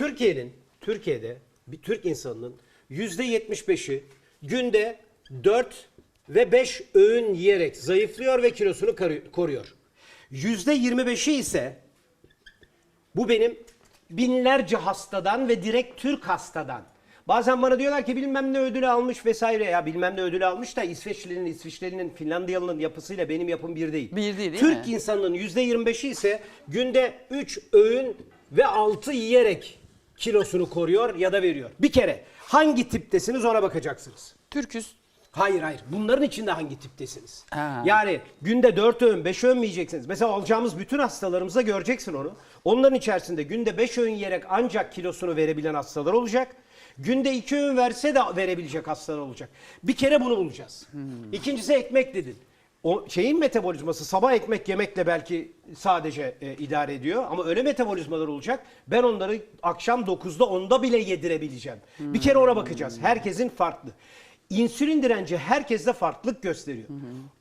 Türkiye'nin Türkiye'de bir Türk insanının yüzde 75'i günde 4 ve 5 öğün yiyerek zayıflıyor ve kilosunu koruyor. Yüzde 25'i ise bu benim binlerce hastadan ve direkt Türk hastadan. Bazen bana diyorlar ki bilmem ne ödülü almış vesaire. Ya bilmem ne ödülü almış da İsveçli'nin, İsviçreli'nin, Finlandiyalı'nın yapısıyla benim yapım bir değil. Bir değil, değil Türk mi? insanının %25'i ise günde 3 öğün ve 6 yiyerek kilosunu koruyor ya da veriyor. Bir kere hangi tiptesiniz ona bakacaksınız. Türküz. Hayır hayır. Bunların içinde hangi tiptesiniz? Ha. Yani günde 4 öğün, 5 öğün yiyeceksiniz? Mesela alacağımız bütün hastalarımıza göreceksin onu. Onların içerisinde günde 5 öğün yiyerek ancak kilosunu verebilen hastalar olacak. Günde 2 öğün verse de verebilecek hastalar olacak. Bir kere bunu bulacağız. İkincisi ekmek dedin. O şeyin metabolizması sabah ekmek yemekle belki sadece e, idare ediyor ama öyle metabolizmalar olacak. Ben onları akşam 9'da 10'da bile yedirebileceğim. Bir kere ona bakacağız. Herkesin farklı. İnsülin direnci herkeste farklılık gösteriyor.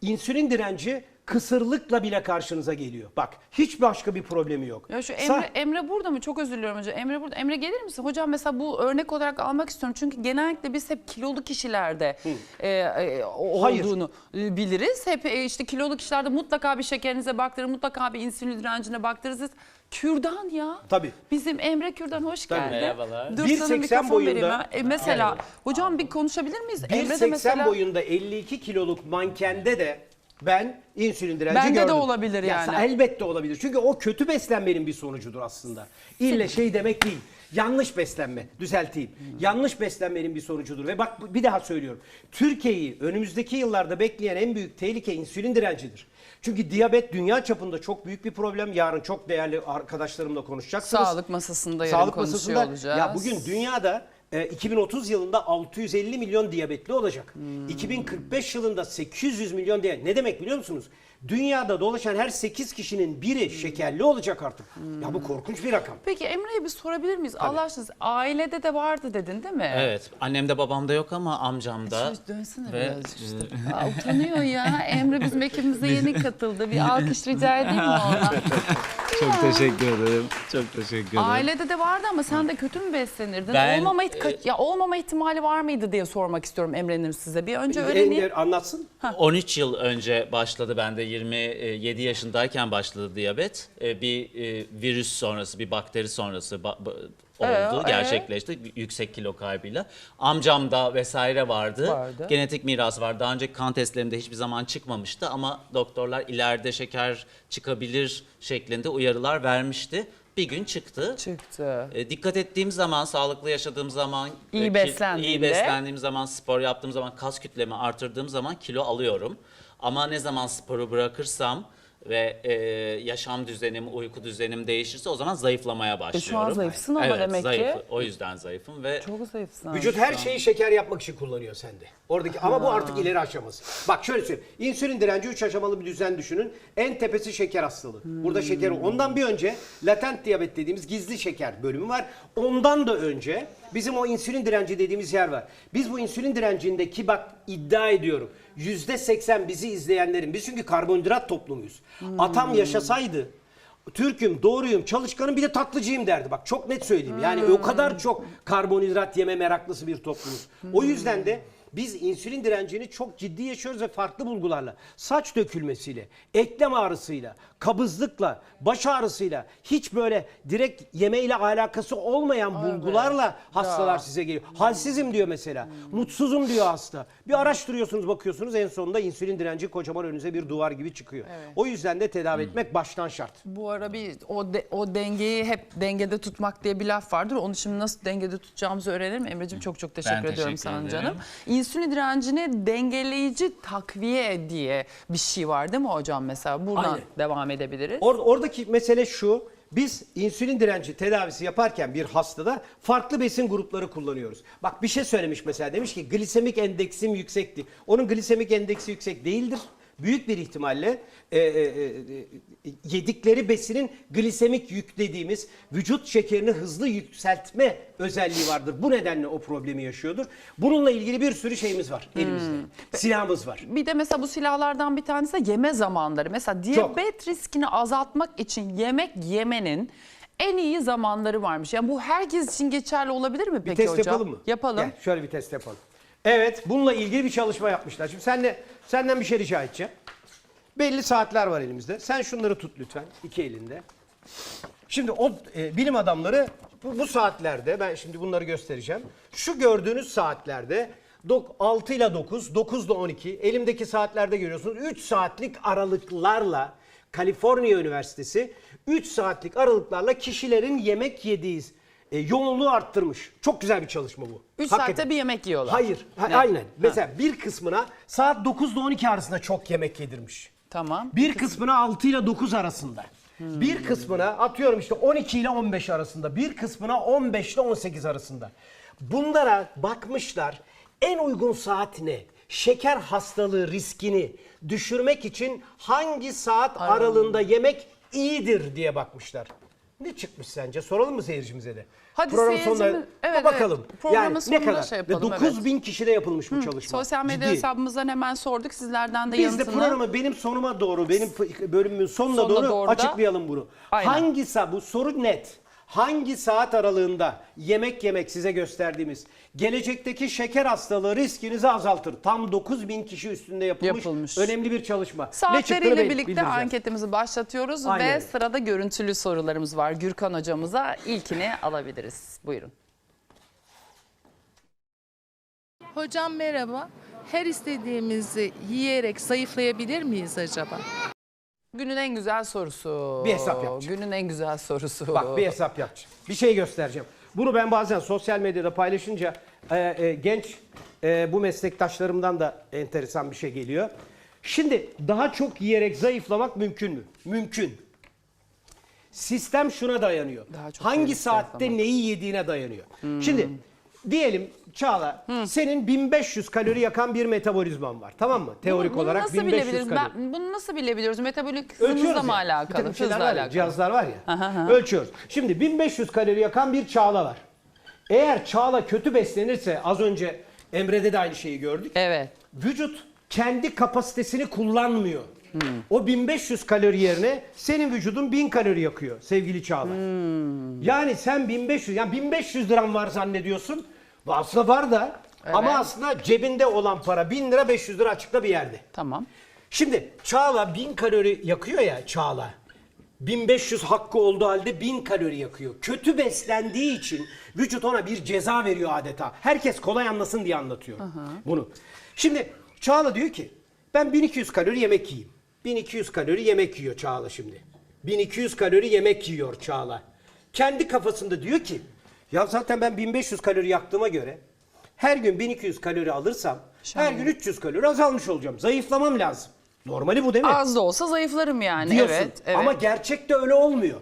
İnsülin direnci kısırlıkla bile karşınıza geliyor. Bak hiç başka bir problemi yok. Ya şu Sa- Emre, Emre burada mı? Çok özür diliyorum hocam. Emre burada. Emre gelir misin? Hocam mesela bu örnek olarak almak istiyorum. Çünkü genellikle biz hep kilolu kişilerde e, e, o- Hayır. olduğunu e, biliriz. Hep e, işte kilolu kişilerde mutlaka bir şekerinize baktırır, mutlaka bir insülin direncine baktırırız. Kürdan ya. Tabii. Bizim Emre Kürdan hoş Tabii. geldin. Merhabalar. Dur 1.80 sana mikrofon boyunda- vereyim ha. E, mesela hocam bir konuşabilir miyiz? Emre de 1.80 mesela boyunda 52 kiloluk mankende de ben insülin direnci Bende de gördüm. olabilir Ya, yani. elbette olabilir. Çünkü o kötü beslenmenin bir sonucudur aslında. İlle şey demek değil. Yanlış beslenme. Düzelteyim. Yanlış beslenmenin bir sonucudur. Ve bak bir daha söylüyorum. Türkiye'yi önümüzdeki yıllarda bekleyen en büyük tehlike insülin direncidir. Çünkü diyabet dünya çapında çok büyük bir problem. Yarın çok değerli arkadaşlarımla konuşacaksınız. sağlık masasında yarın Sağlık konuşuyor masasında olacağız. ya bugün dünyada e, 2030 yılında 650 milyon diyabetli olacak. Hmm. 2045 yılında 800 milyon diye ne demek biliyor musunuz? Dünyada dolaşan her 8 kişinin biri şekerli olacak artık. Ya bu korkunç bir rakam. Peki Emre'ye bir sorabilir miyiz? Allah aşkına ailede de vardı dedin değil mi? Evet. Annemde babamda yok ama amcamda. Şöyle dönsene Ve- birazcık işte. Aa, utanıyor ya. Emre bizim ekibimize yeni katıldı. Bir alkış rica edeyim mi ona? Çok teşekkür ederim. Çok teşekkür ederim. Ailede de vardı ama sen de kötü mü beslenirdin? Ben, olmama, ihti- ya olmama ihtimali var mıydı diye sormak istiyorum Emre'nin size. Bir önce En- öğreneyim. anlatsın. 13 yıl önce başladı bende 27 yaşındayken başladı diyabet. Ee, Bir e, virüs sonrası, bir bakteri sonrası ba- ba- oldu, Ee, gerçekleşti yüksek kilo kaybıyla. Amcamda vesaire vardı. Vardı. Genetik miras var. Daha önce kan testlerimde hiçbir zaman çıkmamıştı ama doktorlar ileride şeker çıkabilir şeklinde uyarılar vermişti. Bir gün çıktı. Çıktı. E, dikkat ettiğim zaman, sağlıklı yaşadığım zaman, İyi e, ki- beslendiğinde. iyi beslendiğim zaman, spor yaptığım zaman, kas kütlemi artırdığım zaman kilo alıyorum. Ama ne zaman sporu bırakırsam ve e, yaşam düzenim, uyku düzenim değişirse o zaman zayıflamaya başlıyorum. E, zayıfsın ama evet, demek ki. zayıf. O yüzden zayıfım ve Çok zayıfsın. Vücut her şeyi şeker yapmak için kullanıyor sende. Oradaki ama bu artık ileri aşaması. Bak şöyle söyleyeyim. İnsülin direnci 3 aşamalı bir düzen düşünün. En tepesi şeker hastalığı. Burada şeker ondan bir önce latent diyabet dediğimiz gizli şeker bölümü var. Ondan da önce bizim o insülin direnci dediğimiz yer var. Biz bu insülin direncindeki bak iddia ediyorum. %80 bizi izleyenlerin biz çünkü karbonhidrat toplumuyuz. Atam yaşasaydı Türk'üm, doğruyum, çalışkanım bir de tatlıcıyım derdi. Bak çok net söyleyeyim. Yani o kadar çok karbonhidrat yeme meraklısı bir toplumuz. O yüzden de biz insülin direncini çok ciddi yaşıyoruz ve farklı bulgularla. Saç dökülmesiyle, eklem ağrısıyla, kabızlıkla, baş ağrısıyla hiç böyle direkt yemeyle alakası olmayan bulgularla hastalar size geliyor. Halsizim diyor mesela. Mutsuzum diyor hasta. Bir araştırıyorsunuz bakıyorsunuz en sonunda insülin direnci kocaman önünüze bir duvar gibi çıkıyor. O yüzden de tedavi etmek baştan şart. Bu ara bir o de- o dengeyi hep dengede tutmak diye bir laf vardır. Onu şimdi nasıl dengede tutacağımızı öğrenelim. Emre'ciğim çok çok teşekkür Ben ediyorum teşekkür sana ederim. canım. İnsülin direncini dengeleyici takviye diye bir şey var değil mi hocam mesela? Buradan Aynen. devam edebiliriz. Or- oradaki mesele şu. Biz insülin direnci tedavisi yaparken bir hastada farklı besin grupları kullanıyoruz. Bak bir şey söylemiş mesela demiş ki glisemik endeksim yüksekti. Onun glisemik endeksi yüksek değildir. Büyük bir ihtimalle e, e, e, e, yedikleri besinin glisemik yük dediğimiz vücut şekerini hızlı yükseltme özelliği vardır. Bu nedenle o problemi yaşıyordur. Bununla ilgili bir sürü şeyimiz var elimizde. Silahımız var. Bir de mesela bu silahlardan bir tanesi de yeme zamanları. Mesela diyabet riskini azaltmak için yemek yemenin en iyi zamanları varmış. Yani bu herkes için geçerli olabilir mi Bir peki test hocam? yapalım mı? Yapalım. Gel, şöyle bir test yapalım. Evet, bununla ilgili bir çalışma yapmışlar. Şimdi senle, senden bir şey rica edeceğim. Belli saatler var elimizde. Sen şunları tut lütfen iki elinde. Şimdi o e, bilim adamları bu, bu saatlerde ben şimdi bunları göstereceğim. Şu gördüğünüz saatlerde dok- 6 ile 9, 9 ile 12 elimdeki saatlerde görüyorsunuz 3 saatlik aralıklarla Kaliforniya Üniversitesi 3 saatlik aralıklarla kişilerin yemek yediği e, yoğunluğu arttırmış. Çok güzel bir çalışma bu. 3 Hakikaten. saatte bir yemek yiyorlar. Hayır. ha- Ne? aynen. Ha, Mesela bir kısmına saat 9 ile 12 arasında çok yemek yedirmiş. Tamam. Bir kısmına 6 ile 9 arasında. Bir kısmına atıyorum işte 12 ile 15 arasında. Bir kısmına 15 ile 18 arasında. Bunlara bakmışlar en uygun saat ne? Şeker hastalığı riskini düşürmek için hangi saat aralığında yemek iyidir diye bakmışlar. Ne çıkmış sence? Soralım mı seyircimize de? Hadi Programın seyircimiz- sonunda- evet, bakalım. evet. Programın ne sonunda kadar? şey Ve yapalım, 9 bin kişide yapılmış bu çalışma. Sosyal medya Ciddi. hesabımızdan hemen sorduk. Sizlerden de Biz de yanıtını. programı benim sonuma doğru, benim f- bölümümün sonuna, Sonuna doğru, doğru da- açıklayalım bunu. Aynen. Hangi saat, bu soru net. Hangi saat aralığında yemek yemek size gösterdiğimiz gelecekteki şeker hastalığı riskinizi azaltır. Tam 9000 kişi üstünde yapılmış, Yapılmış. önemli bir çalışma. Saatleriyle birlikte anketimizi başlatıyoruz Aynen ve sırada görüntülü sorularımız var. Gürkan hocamıza ilkini alabiliriz. Buyurun. Hocam merhaba. Her istediğimizi yiyerek zayıflayabilir miyiz acaba? Günün en güzel sorusu. Bir hesap yapacağım. Günün en güzel sorusu. Bak bir hesap yapacağım. Bir şey göstereceğim. Bunu ben bazen sosyal medyada paylaşınca e, e, genç e, bu meslektaşlarımdan da enteresan bir şey geliyor. Şimdi daha çok yiyerek zayıflamak mümkün mü? Mümkün. Sistem şuna dayanıyor. Daha çok Hangi yiyerek saatte zayıflamak. neyi yediğine dayanıyor. Şimdi diyelim Çağla senin 1500 kalori yakan bir metabolizman var. Tamam mı? Teorik Bunu olarak nasıl 1500 bilebiliriz? kalori. Ben, bunu nasıl bilebiliyoruz? Metabolik Ölçüyoruz hızımızla ya. mı Bir alakalı? takım şeyler Hızla var ya, alakalı. cihazlar var ya. Aha, aha. Ölçüyoruz. Şimdi 1500 kalori yakan bir Çağla var. Eğer Çağla kötü beslenirse az önce Emre'de de aynı şeyi gördük. Evet. Vücut kendi kapasitesini kullanmıyor. O 1500 kalori yerine senin vücudun 1000 kalori yakıyor sevgili Çağla. Yani sen 1500 yani 1500 liram var zannediyorsun. Aslında var da ama aslında cebinde olan para 1000 lira 500 lira açıkta bir yerde. Tamam. Şimdi Çağla 1000 kalori yakıyor ya Çağla. 1500 hakkı olduğu halde 1000 kalori yakıyor. Kötü beslendiği için vücut ona bir ceza veriyor adeta. Herkes kolay anlasın diye anlatıyor bunu. Şimdi Çağla diyor ki ben 1200 kalori yemek yiyeyim. 1200 kalori yemek yiyor Çağla şimdi. 1200 kalori yemek yiyor Çağla. Kendi kafasında diyor ki ya zaten ben 1500 kalori yaktığıma göre her gün 1200 kalori alırsam her gün 300 kalori azalmış olacağım. Zayıflamam lazım. Normali bu değil mi? Az da olsa zayıflarım yani. diyorsun. Evet, evet. Ama gerçekte öyle olmuyor.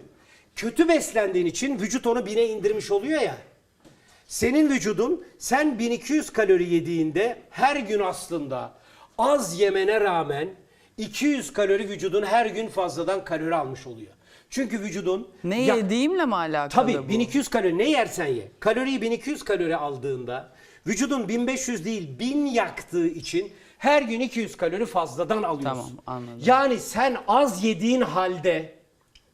Kötü beslendiğin için vücut onu bine indirmiş oluyor ya. Senin vücudun sen 1200 kalori yediğinde her gün aslında az yemene rağmen 200 kalori vücudun her gün fazladan kalori almış oluyor. Çünkü vücudun ne ya- yediğimle mi alakalı Tabii bu? 1200 kalori ne yersen ye. Kaloriyi 1200 kalori aldığında vücudun 1500 değil 1000 yaktığı için her gün 200 kalori fazladan alıyorsun. Tamam, anladım. Yani sen az yediğin halde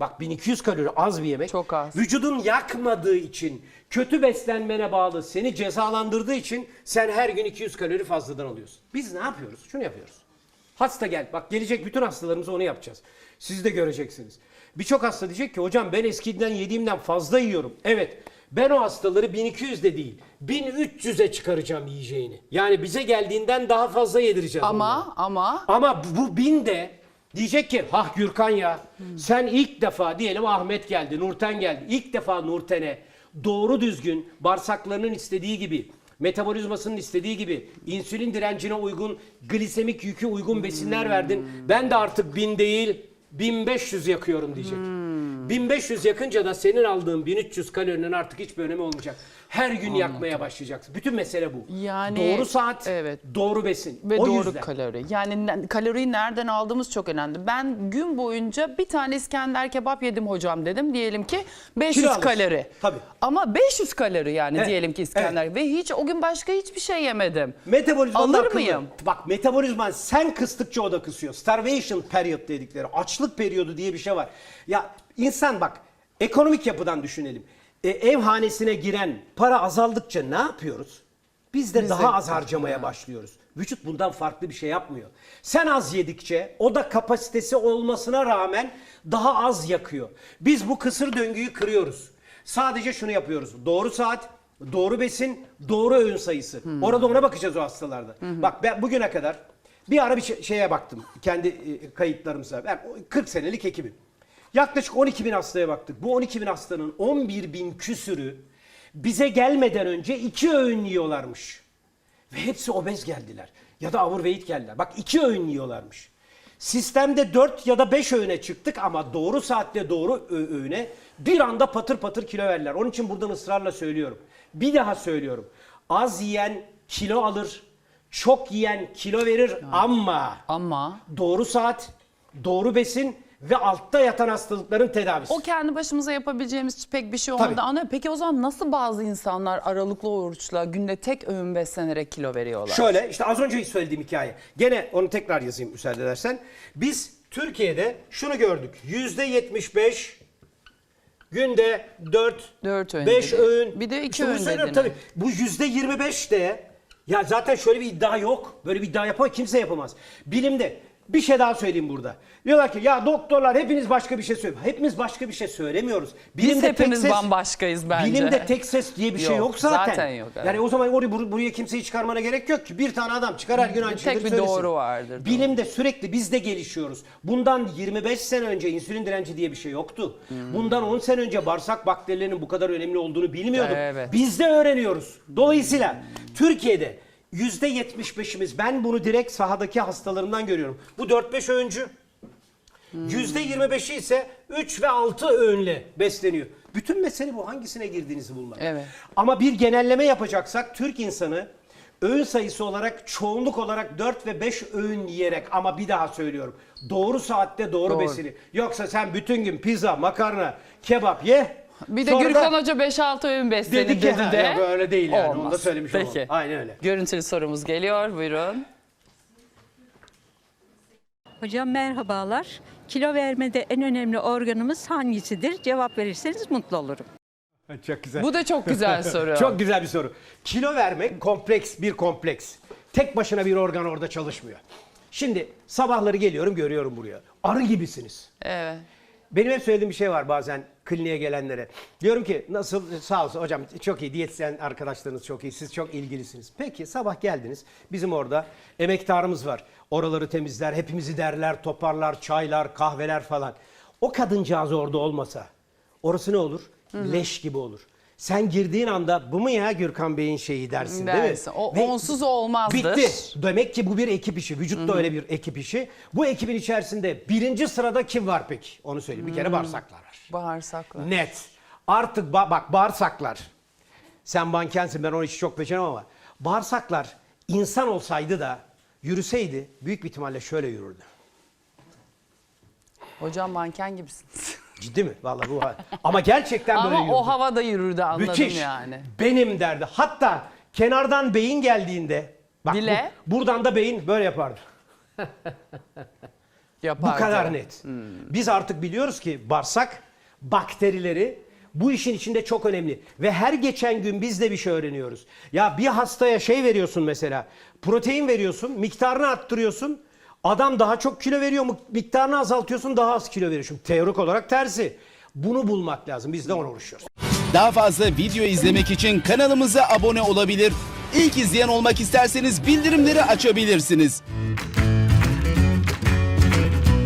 bak 1200 kalori az bir yemek. Çok az. Vücudun yakmadığı için kötü beslenmene bağlı seni cezalandırdığı için sen her gün 200 kalori fazladan alıyorsun. Biz ne yapıyoruz? Şunu yapıyoruz. Hasta gel. Bak gelecek bütün hastalarımıza onu yapacağız. Siz de göreceksiniz. Birçok hasta diyecek ki hocam ben eskiden yediğimden fazla yiyorum. Evet. Ben o hastaları 1200 de değil 1300'e çıkaracağım yiyeceğini. Yani bize geldiğinden daha fazla yedireceğiz onlara. Ama ama Ama bu bin de diyecek ki hah Gürkan ya sen ilk defa diyelim Ahmet geldi, Nurten geldi. İlk defa Nurten'e doğru düzgün bağırsaklarının istediği gibi, metabolizmasının istediği gibi, insülin direncine uygun, glisemik yükü uygun besinler verdin. Ben de artık bin değil 1500 yakıyorum diyecek. 1500 yakınca da senin aldığın 1300 kalorinin artık hiçbir önemi olmayacak. Her gün yakmaya başlayacaksın. Bütün mesele bu. Yani- doğru saat, evet. doğru besin. ve o doğru yüzden. kalori. Yani ne- kaloriyi nereden aldığımız çok önemli. Ben gün boyunca bir tane İskender kebap yedim hocam dedim. Diyelim ki 500 Kilo alırsın. kalori. Tabii. Ama 500 kalori yani Evet, diyelim ki İskender ve hiç o gün başka hiçbir şey yemedim. Metabolizman Alır akıllı. mıyım? Bak metabolizman sen kıstıkça o da kısıyor. Starvation period dedikleri açlık periyodu diye bir şey var. Ya insan bak Ekonomik yapıdan düşünelim. E, ev hanesine giren para azaldıkça ne yapıyoruz? Biz de Biz daha de- az harcamaya başlıyoruz. Vücut bundan farklı bir şey yapmıyor. Sen az yedikçe o da kapasitesi olmasına rağmen daha az yakıyor. Biz bu kısır döngüyü kırıyoruz. Sadece şunu yapıyoruz. Doğru saat, doğru besin, doğru öğün sayısı. Orada ona bakacağız o hastalarda. Bak ben bugüne kadar bir ara bir şey- şeye baktım. Kendi e, kayıtlarımıza. Ben 40 senelik hekimim. Yaklaşık 12 bin hastaya baktık. Bu 12 bin hastanın 11 bin küsürü bize gelmeden önce iki öğün yiyorlarmış. Ve hepsi obez geldiler. Ya da overweight geldiler. Bak iki öğün yiyorlarmış. Sistemde 4 ya da 5 öğüne çıktık ama doğru saatte doğru öğüne bir anda patır patır kilo verdiler. Onun için buradan ısrarla söylüyorum. Bir daha söylüyorum. Az yiyen kilo alır. Çok yiyen kilo verir ama Ama doğru saat, doğru besin ve altta yatan hastalıkların tedavisi. o kendi başımıza yapabileceğimiz pek bir şey olmadı. Tabii. Peki o zaman nasıl bazı insanlar aralıklı oruçla günde tek öğün beslenerek kilo veriyorlar? Şöyle işte az önce söylediğim hikaye. Gene onu tekrar yazayım müsaade edersen. Biz Türkiye'de şunu gördük. Yüzde 75 günde 4 Dört öğün 5 dedi. öğün. Bir de iki bunu öğün söylüyorum dedin. Tabii. Bu yüzde 25 de ya zaten şöyle bir iddia yok. Böyle bir iddia yapamaz. Kimse yapamaz. Bilimde bir şey daha söyleyeyim burada. Diyorlar ki ya doktorlar hepiniz başka bir şey söylüyor. Hepimiz başka bir şey söylemiyoruz. Biz tek hepimiz ses- bambaşkayız bence. Bilimde tek ses diye bir şey Yok, yok zaten. zaten yok, evet. Yani o zaman oraya bur- buraya kimseyi çıkarmana gerek yok ki. Bir tane adam çıkar her gün aynı Tek şeyleri bir söylesin. doğru vardır, doğru. Bilimde sürekli biz de gelişiyoruz. Bundan 25 sene önce insülin direnci diye bir şey yoktu. Hmm. Bundan 10 sene önce bağırsak bakterilerinin bu kadar önemli olduğunu bilmiyorduk. Evet. Biz de öğreniyoruz. Dolayısıyla Türkiye'de %75'imiz ben bunu direkt sahadaki hastalarımdan görüyorum. Bu 4-5 öğüncü. %25'i ise 3 ve 6 öğünle besleniyor. Bütün mesele bu. Hangisine girdiğinizi bulmak. Evet. Ama bir genelleme yapacaksak Türk insanı öğün sayısı olarak çoğunluk olarak 4 ve 5 öğün yiyerek ama bir daha söylüyorum. Doğru saatte doğru, Doğru. besini. Yoksa sen bütün gün pizza, makarna, kebap ye. Bir de sonra Gürkan da Hoca 5-6 öğün beslenir dedi ki dedi de. yok, öyle değil yani. Onu da Olmaz. söylemiş Peki. olalım. Aynen öyle. Görüntülü sorumuz geliyor. Buyurun. Hocam merhabalar. Kilo vermede en önemli organımız hangisidir? Cevap verirseniz mutlu olurum. Çok güzel. Bu da çok güzel soru. Çok güzel bir soru. Kilo vermek kompleks bir kompleks. Tek başına bir organ orada çalışmıyor. Şimdi sabahları geliyorum görüyorum buraya. Arı gibisiniz. Evet. Benim hep söylediğim bir şey var bazen kliniğe gelenlere. Diyorum ki nasıl sağ olsun hocam çok iyi diyetisyen arkadaşlarınız çok iyi siz çok ilgilisiniz. Peki sabah geldiniz bizim orada emektarımız var. Oraları temizler hepimizi derler toparlar çaylar kahveler falan. O kadıncağız orada olmasa orası ne olur? Leş gibi olur. Sen girdiğin anda bu mu ya Gürkan Bey'in şeyi dersin değil mi? Dersin. O onsuz olmazdır. Bitti. Demek ki bu bir ekip işi. Vücut da öyle bir ekip işi. Bu ekibin içerisinde birinci sırada kim var peki? Onu söyleyeyim. Bir kere bağırsaklar var. Bağırsaklar. Net. Artık ba- bak bağırsaklar. Sen bankensin ben o işi çok beceremem ama. Bağırsaklar insan olsaydı da yürüseydi büyük bir ihtimalle şöyle yürürdü. Hocam manken gibisiniz. Ciddi mi? Vallahi bu. Ama gerçekten böyle Ama yürürdü. o havada yürürdü anladım Müthiş. yani. Benim derdi. Hatta kenardan beyin geldiğinde bak Dile. bu- buradan da beyin böyle yapardı. Bu Yapardı. kadar net. Biz artık biliyoruz ki bağırsak bakterileri bu işin içinde çok önemli. Ve her geçen gün biz de bir şey öğreniyoruz. Ya bir hastaya şey veriyorsun mesela. Protein veriyorsun, miktarını arttırıyorsun. Adam daha çok kilo veriyor, mu- miktarını azaltıyorsun, daha az kilo veriyor. Şimdi teorik olarak tersi. Bunu bulmak lazım. Biz de ona uğraşıyoruz. Daha fazla video izlemek için kanalımıza abone olabilir. İlk izleyen olmak isterseniz bildirimleri açabilirsiniz.